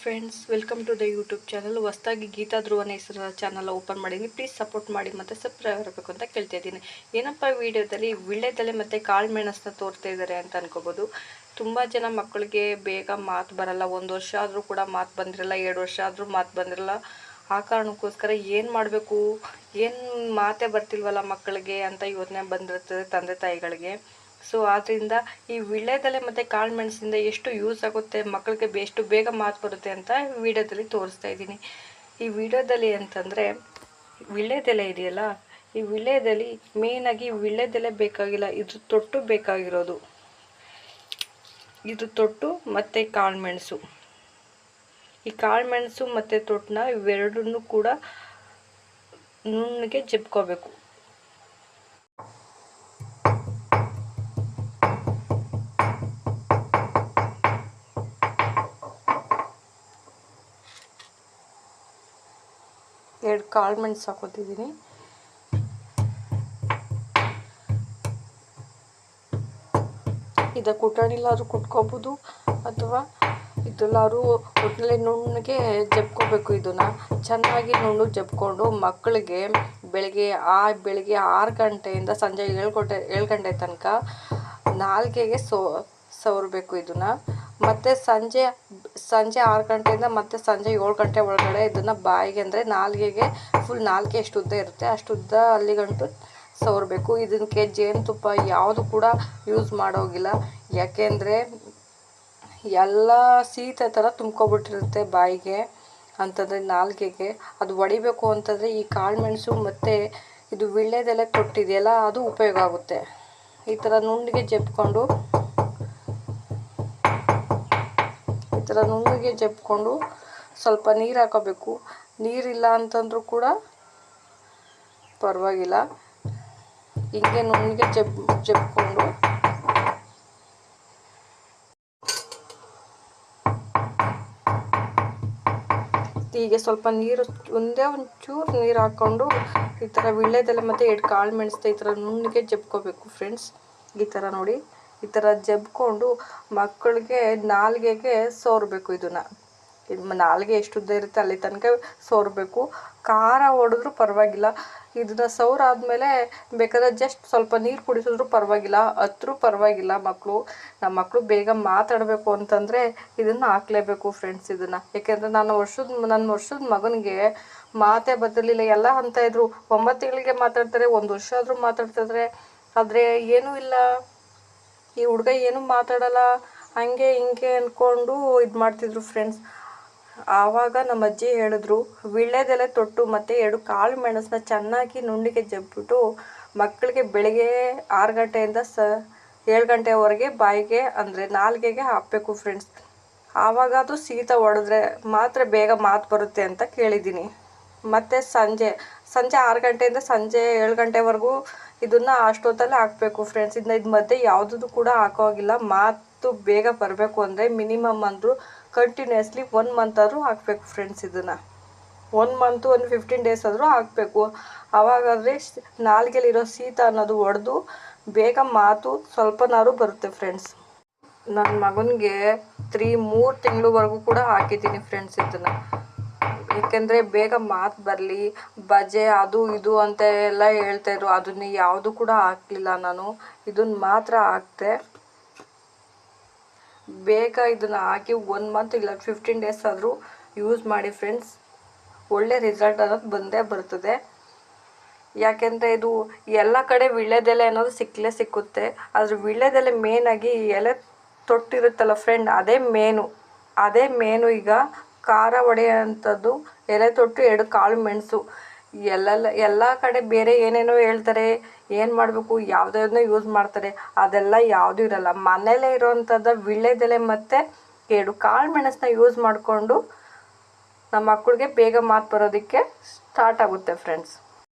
Friends welcome to the YouTube channel ಹೊಸ್ದಾಗಿ ಗೀತಾ ಧ್ರುವನ ಹೆಸರ ಚಾನಲ್ ಓಪನ್ ಮಾಡಿದ್ದೀನಿ ಪ್ಲೀಸ್ ಸಪೋರ್ಟ್ ಮಾಡಿ ಮತ್ತು ಸಬ್ಸ್ಕ್ರೈಬ್ ಆಗಬೇಕು ಅಂತ ಕೇಳ್ತಾ ಇದ್ದೀನಿ. ಏನಪ್ಪ ವಿಡಿಯೋದಲ್ಲಿ? ವಿಳ್ಳೆದೆಲೆ ಮತ್ತು ಕಾಳು ಮೆಣಸನ್ನ ತೋರ್ತಾ ಇದ್ದಾರೆ ಅಂತ ಅನ್ಕೋಬೋದು. ತುಂಬ ಜನ ಮಕ್ಕಳಿಗೆ ಬೇಗ ಮಾತು ಬರಲ್ಲ. ಒಂದು ವರ್ಷ ಆದರೂ ಕೂಡ ಮಾತು ಬಂದಿರಲ್ಲ, ಎರಡು ವರ್ಷ ಆದರೂ ಮಾತು ಬಂದಿರಲ್ಲ. ಆ ಕಾರಣಕ್ಕೋಸ್ಕರ ಏನು ಮಾಡಬೇಕು? ಏನು ಮಾತೇ ಬರ್ತಿಲ್ವಲ್ಲ ಮಕ್ಕಳಿಗೆ ಅಂತ ಯೋಚನೆ ಬಂದಿರ್ತದೆ ತಂದೆ ತಾಯಿಗಳಿಗೆ. ಸೊ ಆದ್ದರಿಂದ ಈ ವಿಳ್ಳೆದೆಲೆ ಮತ್ತು ಕಾಳು ಮೆಣಸಿಂದ ಎಷ್ಟು ಯೂಸ್ ಆಗುತ್ತೆ ಮಕ್ಕಳಿಗೆ ಎಷ್ಟು ಬೇಗ ಮಾತು ಬರುತ್ತೆ ಅಂತ ವಿಡಿಯೋದಲ್ಲಿ ತೋರಿಸ್ತಾ ಇದ್ದೀನಿ. ಈ ವಿಡಿಯೋದಲ್ಲಿ ಅಂತಂದರೆ, ವಿಳ್ಳೆದೆಲೆ ಇದೆಯಲ್ಲ, ಈ ವಿಳ್ಳೆದೆಲೆ ಮೇಯ್ನಾಗಿ ವಿಳ್ಳೆದೆಲೆ ಬೇಕಾಗಿಲ್ಲ, ಇದು ತೊಟ್ಟು ಬೇಕಾಗಿರೋದು. ಇದು ತೊಟ್ಟು ಮತ್ತು ಕಾಳುಮೆಣಸು ಈ ಕಾಳುಮೆಣಸು ಮತ್ತು ತೊಟ್ಟನ್ನ ಇವೆರಡನ್ನೂ ಕೂಡ ನುಣ್ಣಗೆ ಜಬ್ಕೋಬೇಕು. ಎರಡು ಕಾಳು ಮೆಣಸು ಹಾಕೋತಿದ್ದೀನಿ. ಇದು ಕುಟಾಣಿಲಾದ್ರೂ ಕುಟ್ಕೋಬೋದು ಅಥವಾ ಇದೆಲ್ಲಾರು ಒಟ್ಟಿನಲ್ಲಿ ನುಣ್ಣಗೆ ಜಬ್ಕೋಬೇಕು ಇದನ್ನು. ಚೆನ್ನಾಗಿ ನುಣ್ಣು ಜಪ್ಕೊಂಡು ಮಕ್ಕಳಿಗೆ ಬೆಳಗ್ಗೆ ಆ ಬೆಳಗ್ಗೆ ಆರು ಗಂಟೆಯಿಂದ ಸಂಜೆ ಏಳು ಗಂಟೆ ಏಳು ಗಂಟೆ ತನಕ ನಾಲ್ಕೆಗೆ ಸೋ ಸವರಬೇಕು ಇದನ್ನು. ಮತ್ತು ಸಂಜೆ ಸಂಜೆ ಆರು ಗಂಟೆಯಿಂದ ಮತ್ತು ಸಂಜೆ ಏಳು ಗಂಟೆ ಒಳಗಡೆ ಇದನ್ನು ಬಾಯಿಗೆ ಅಂದರೆ ನಾಲ್ಗೆಗೆ ಫುಲ್ ನಾಲ್ಗೆ ಎಷ್ಟು ಉದ್ದ ಇರುತ್ತೆ. ಅಷ್ಟು ಉದ್ದ ಅಲ್ಲಿಗಂಟು ಸವರಬೇಕು. ಇದಕ್ಕೆ ಜೇನುತುಪ್ಪ ಯಾವುದು ಕೂಡ ಯೂಸ್ ಮಾಡೋಗಿಲ್ಲ. ಯಾಕೆಂದರೆ ಎಲ್ಲ ಸೀತೆ ಥರ ತುಂಬ್ಕೊಬಿಟ್ಟಿರುತ್ತೆ ಬಾಯಿಗೆ ಅಂತಂದರೆ ನಾಲ್ಗೆಗೆ. ಅದು ಒಡಿಬೇಕು ಅಂತಂದರೆ ಈ ಕಾಳುಮೆಣಸು ಮತ್ತು ಇದು ವಿಳ್ಳೆದೆಲೆ ಕೊಟ್ಟಿದೆಯಲ್ಲ ಅದು ಉಪಯೋಗ ಆಗುತ್ತೆ. ಈ ಥರ ನುಣ್ಣಗೆ ಜಬ್ಕೊಂಡು ಥರ ನುಣ್ಣಗೆ ಜಪ್ಕೊಂಡು ಸ್ವಲ್ಪ ನೀರು ಹಾಕೋಬೇಕು. ನೀರಿಲ್ಲ ಅಂತಂದ್ರೂ ಕೂಡ ಪರವಾಗಿಲ್ಲ. ಹಿಂಗೆ ನುಣ್ಣಗೆ ಜಪ್, ಜಪ್ಕೊಂಡು. ಹೀಗೆ ಸ್ವಲ್ಪ ನೀರು, ಒಂದೇ ಒಂಚೂರು ನೀರು ಹಾಕ್ಕೊಂಡು ಈ ಥರ ವಿಳ್ಳೆದೆಲೆ ಮತ್ತು ಎರಡು ಕಾಳು ಮೆಣಸ್ತೆ ಈ ಥರ ನುಣ್ಣಗೆ ಜಪ್ಕೋಬೇಕು ಫ್ರೆಂಡ್ಸ್. ಈ ಥರ ನೋಡಿ. ಈ ಥರ ಜಬ್ಕೊಂಡು ಮಕ್ಕಳಿಗೆ ನಾಲ್ಗೆಗೆ ಸೋರಬೇಕು ಇದನ್ನು. ಇದು ನಾಲ್ಗೆ ಎಷ್ಟು ಉದ್ದ ಇರುತ್ತೆ ಅಲ್ಲಿ ತನಕ ಸೋರಬೇಕು. ಖಾರ ಹೊಡೆದ್ರೂ ಪರವಾಗಿಲ್ಲ. ಇದನ್ನ ಸೌರಾದಮೇಲೆ ಬೇಕಾದ್ರೆ ಜಸ್ಟ್ ಸ್ವಲ್ಪ ನೀರು ಕುಡಿಸಿದ್ರು ಪರವಾಗಿಲ್ಲ, ಹತ್ರೂ ಪರವಾಗಿಲ್ಲ ಮಕ್ಕಳು ನಮ್ಮ ಮಕ್ಕಳು ಬೇಗ ಮಾತಾಡಬೇಕು ಅಂತಂದರೆ ಇದನ್ನು ಹಾಕ್ಲೇಬೇಕು ಫ್ರೆಂಡ್ಸ್ ಇದನ್ನು. ಏಕೆಂದರೆ ನಾನು ವರ್ಷದ ನನ್ನ ವರ್ಷದ ಮಗನಿಗೆ ಮಾತೇ ಬದಲಿಲ್ಲ ಎಲ್ಲ ಅಂತ ಇದ್ರು. ಒಂಬತ್ತು ತಿಂಗಳಿಗೆ ಮಾತಾಡ್ತಾರೆ, ಒಂದು ವರ್ಷ ಆದರೂ ಮಾತಾಡ್ತಿದ್ರೆ. ಆದರೆ ಏನೂ ಇಲ್ಲ. ಈ ಹುಡುಗ ಏನೂ ಮಾತಾಡಲ್ಲ, ಹಂಗೆ ಹಿಂಗೆ ಅಂದ್ಕೊಂಡು ಇದು ಮಾಡ್ತಿದ್ರು ಫ್ರೆಂಡ್ಸ್ ಆವಾಗ ನಮ್ಮ ಅಜ್ಜಿ ಹೇಳಿದ್ರು ವೀಳ್ಯದೆಲೆ ತೊಟ್ಟು ಮತ್ತು ಎರಡು ಕಾಳು ಮೆಣಸನ್ನ ಚೆನ್ನಾಗಿ ನುಣ್ಣಿಗೆ ಜಬ್ಬಿಟ್ಟು ಮಕ್ಕಳಿಗೆ ಬೆಳಗ್ಗೆ ಆರು ಗಂಟೆಯಿಂದ ಸ, ಏಳು ಗಂಟೆವರೆಗೆ ಬಾಯಿಗೆ ಅಂದರೆ ನಾಲ್ಗೆಗೆ ಹಾಕಬೇಕು ಫ್ರೆಂಡ್ಸ್ ಆವಾಗ ಅದು ಶೀತ ಹೊಡೆದ್ರೆ ಮಾತ್ರ ಬೇಗ ಮಾತು ಬರುತ್ತೆ ಅಂತ ಕೇಳಿದ್ದೀನಿ. ಮತ್ತು ಸಂಜೆ ಸಂಜೆ ಆರು ಗಂಟೆಯಿಂದ ಸಂಜೆ ಏಳು ಗಂಟೆವರೆಗೂ ಇದನ್ನು ಅಷ್ಟೊತ್ತಲ್ಲೇ ಹಾಕಬೇಕು ಫ್ರೆಂಡ್ಸ್ ಇದನ್ನ ಇದು ಮಧ್ಯೆ ಯಾವುದೂ ಕೂಡ ಹಾಕೋಗಿಲ್ಲ. ಮಾತು ಬೇಗ ಬರಬೇಕು ಅಂದರೆ ಮಿನಿಮಮ್ ಅಂದರೂ ಕಂಟಿನ್ಯೂಸ್ಲಿ ಒನ್ ಮಂತ್ ಆದರೂ ಹಾಕಬೇಕು ಫ್ರೆಂಡ್ಸ್ ಇದನ್ನು. ಒನ್ ಮಂತು ಒಂದು ಫಿಫ್ಟೀನ್ ಡೇಸ್ ಆದರೂ ಹಾಕಬೇಕು. ಆವಾಗಾದರೆ ನಾಲ್ಗೆಲಿರೋ ಶೀತ ಅನ್ನೋದು ಒಡೆದು ಬೇಗ ಮಾತು ಸ್ವಲ್ಪನಾದ್ರು ಬರುತ್ತೆ ಫ್ರೆಂಡ್ಸ್ ನನ್ನ ಮಗನಿಗೆ ತ್ರೀ ಮೂರು ತಿಂಗಳವರೆಗೂ ಕೂಡ ಹಾಕಿದ್ದೀನಿ ಫ್ರೆಂಡ್ಸ್ ಇದನ್ನು. ಏಕೆಂದರೆ ಬೇಗ ಮಾತು ಬರಲಿ, ಬಜೆ ಅದು ಇದು ಅಂತ ಎಲ್ಲ ಹೇಳ್ತಾಯಿದ್ರು ಅದನ್ನ ಯಾವುದು ಕೂಡ ಹಾಕಲಿಲ್ಲ ನಾನು. ಇದನ್ನು ಮಾತ್ರ ಹಾಕ್ದೆ. ಬೇಗ ಇದನ್ನು ಹಾಕಿ ಒಂದು ಮಂತ್ ಇಲ್ಲ ಫಿಫ್ಟೀನ್ ಡೇಸ್ ಆದರೂ ಯೂಸ್ ಮಾಡಿ ಫ್ರೆಂಡ್ಸ್ ಒಳ್ಳೆ ರಿಸಲ್ಟ್ ಅನ್ನೋದು ಬಂದೇ ಬರ್ತದೆ. ಯಾಕೆಂದರೆ ಇದು ಎಲ್ಲ ಕಡೆ ವಿಳ್ಳೆದೆಲೆ ಅನ್ನೋದು ಸಿಕ್ಕಲೇ ಸಿಕ್ಕುತ್ತೆ. ಆದರೆ ವಿಳ್ಳೆದೆಲೆ ಮೇನಾಗಿ ಎಲೆ ತೊಟ್ಟಿರುತ್ತಲ್ಲ ಫ್ರೆಂಡ್ ಅದೇ ಮೇನು ಅದೇ ಮೇನು ಈಗ ಖಾರ ಹೊಡೆಯೋಂಥದ್ದು ಎಲೆ ತೊಟ್ಟು ಎರಡು ಕಾಳು ಮೆಣಸು. ಎಲ್ಲೆಲ್ಲ, ಎಲ್ಲ ಕಡೆ ಬೇರೆ ಏನೇನೋ ಹೇಳ್ತಾರೆ, ಏನು ಮಾಡಬೇಕು ಯಾವುದನ್ನೋ ಯೂಸ್ ಮಾಡ್ತಾರೆ, ಅದೆಲ್ಲ ಯಾವುದೂ ಇರಲ್ಲ. ಮನೇಲೇ ಇರೋವಂಥದ್ದು ವಿಳ್ಳೆದೆಲೆ ಮತ್ತು ಎರಡು ಕಾಳು ಮೆಣಸನ್ನ ಯೂಸ್ ಮಾಡಿಕೊಂಡು ನಮ್ಮ ಮಕ್ಕಳಿಗೆ ಬೇಗ ಮಾತು ಬರೋದಕ್ಕೆ ಸ್ಟಾರ್ಟ್ ಆಗುತ್ತೆ ಫ್ರೆಂಡ್ಸ್